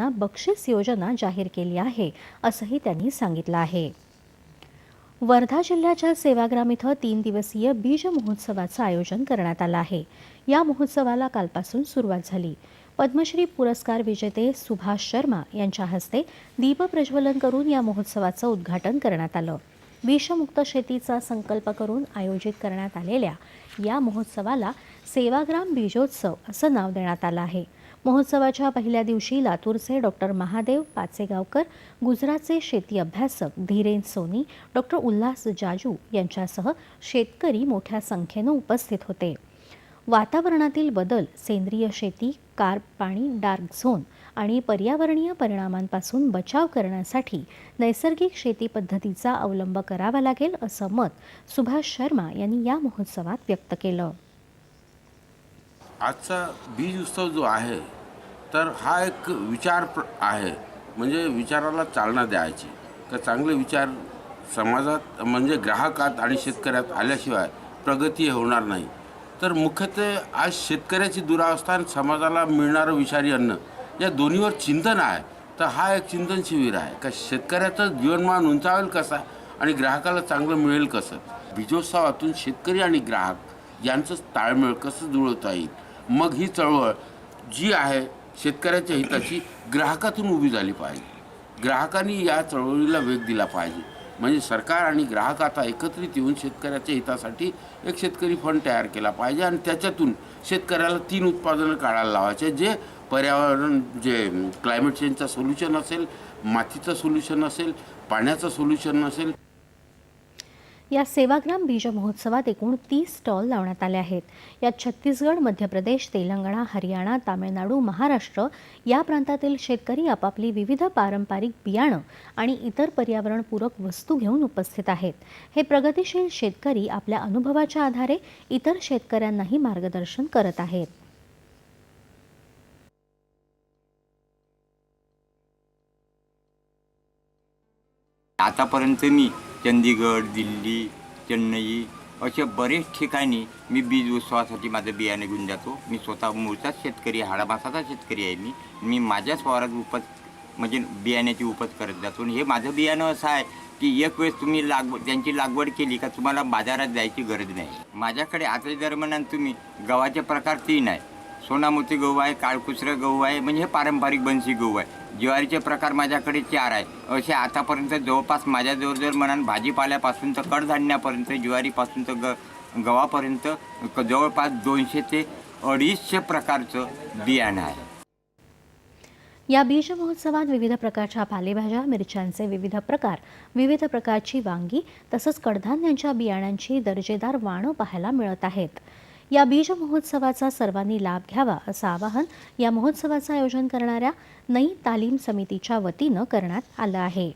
विजेत्यांना बक्षीस योजना जाहीर केली आहे असंही त्यांनी सांगितलं आहे. वर्धा जिल्ह्याच्या सेवाग्राम इथं तीन दिवसीय बीज महोत्सवाचं आयोजन करण्यात आलं आहे. या महोत्सवाला कालपासून सुरुवात झाली. पद्मश्री पुरस्कार विजेते सुभाष शर्मा यांच्या हस्ते दीपप्रज्वलन करून या महोत्सवाचं उद्घाटन करण्यात आलं. विषमुक्त शेतीचा संकल्प करून आयोजित करण्यात आलेल्या या महोत्सवाला सेवाग्राम बीजोत्सव असं नाव देण्यात आलं आहे. महोत्सवाच्या पहिल्या दिवशी लातूरचे डॉक्टर महादेव पाचेगावकर गुजरातचे शेती अभ्यासक धीरेन सोनी डॉक्टर उल्हास जाजू यांच्यासह शेतकरी मोठ्या संख्येनं उपस्थित होते. वातावरणातील बदल सेंद्रिय शेती कार्प पाणी डार्क झोन आणि पर्यावरणीय परिणामांपासून बचाव करण्यासाठी नैसर्गिक शेती पद्धतीचा अवलंब करावा लागेल असं मत सुभाष शर्मा यांनी या महोत्सवात व्यक्त केलं. आजचा बीज उत्सव जो आहे तर हा एक विचार प्र आहे. म्हणजे विचाराला चालना द्यायची. का चांगले विचार समाजात म्हणजे ग्राहकात आणि शेतकऱ्यात आल्याशिवाय प्रगती होणार नाही. तर मुख्यत्वे आज शेतकऱ्याची दुरावस्था आणि समाजाला मिळणारं विषारी अन्न या दोन्हीवर चिंतन आहे. तर हा एक चिंतन शिबिर आहे. का शेतकऱ्याचं जीवनमान उंचावेल कसा आणि ग्राहकाला चांगलं मिळेल कसं? बीजोत्सवातून शेतकरी आणि ग्राहक यांचं ताळमेळ कसं जुळवता येईल? मग ही चळवळ जी आहे शेतकऱ्याच्या हिताची ग्राहकातून उभी झाली पाहिजे. ग्राहकांनी या चळवळीला वेग दिला पाहिजे. म्हणजे सरकार आणि ग्राहक आता एकत्रित येऊन शेतकऱ्याच्या हितासाठी एक शेतकरी फंड तयार केला पाहिजे आणि त्याच्यातून शेतकऱ्याला तीन उत्पादनं काढायला लावायचे. जे पर्यावरण जे क्लायमेट चेंजचं सोल्युशन असेल मातीचं सोल्युशन असेल पाण्याचं सोल्युशन असेल या सेवाग्राम बीज महोत्सवात एकूण तीस स्टॉल लावण्यात आले आहेत. यात छत्तीसगड मध्य प्रदेश तेलंगणा हरियाणा तामिळनाडू महाराष्ट्र या प्रांतातील शेतकरी आपापली विविध पारंपरिक बियाणं आणि इतर पर्यावरणपूरक वस्तू घेऊन उपस्थित आहेत. हे प्रगतिशील शेतकरी आपल्या अनुभवाच्या आधारे इतर शेतकऱ्यांनाही मार्गदर्शन करत आहेत. आतापर्यंत मी चंदीगड दिल्ली चेन्नई असे बरेच ठिकाणी मी बीज उत्सवासाठी माझं बियाणे घेऊन जातो. मी स्वतः मूळचाच शेतकरी हाडामासाचा शेतकरी आहे मी. मी माझ्याच वावरात उपज म्हणजे बियाण्याची उपज करत जातो. आणि हे माझं बियाणं असं आहे की एक वेळेस तुम्ही लागवड त्यांची लागवड केली का तुम्हाला बाजारात जायची गरज नाही. माझ्याकडे आता दरम्यान तुम्ही गव्हाचे प्रकार तीन आहे. सोनामोती गहू आहे काळकुसरं गहू आहे म्हणजे हे पारंपरिक बनसी गहू आहे. ज्वारीचे प्रकार माझ्याकडे चार आहे. असे आतापर्यंत जवळपास माझ्याजवळ जर म्हणाल भाजीपाल्यापासून तर कडधान्यापर्यंत ज्वारीपासून तर ग गव्हापर्यंत जवळपास दोनशे ते अडीचशे प्रकारचं बियाणं आहे. या बीज महोत्सवात विविध प्रकारच्या पालेभाज्या मिरच्यांचे विविध प्रकार विविध प्रकारची वांगी तसंच कडधान्यांच्या बियाण्यांची दर्जेदार वाणं पाहायला मिळत आहेत. या बीज महोत्सवाचा सर्वांनी लाभ घ्यावा असं आवाहन या महोत्सवाचं आयोजन करणाऱ्या नई तालीम समितीच्या वतीनं करण्यात आलं आहे.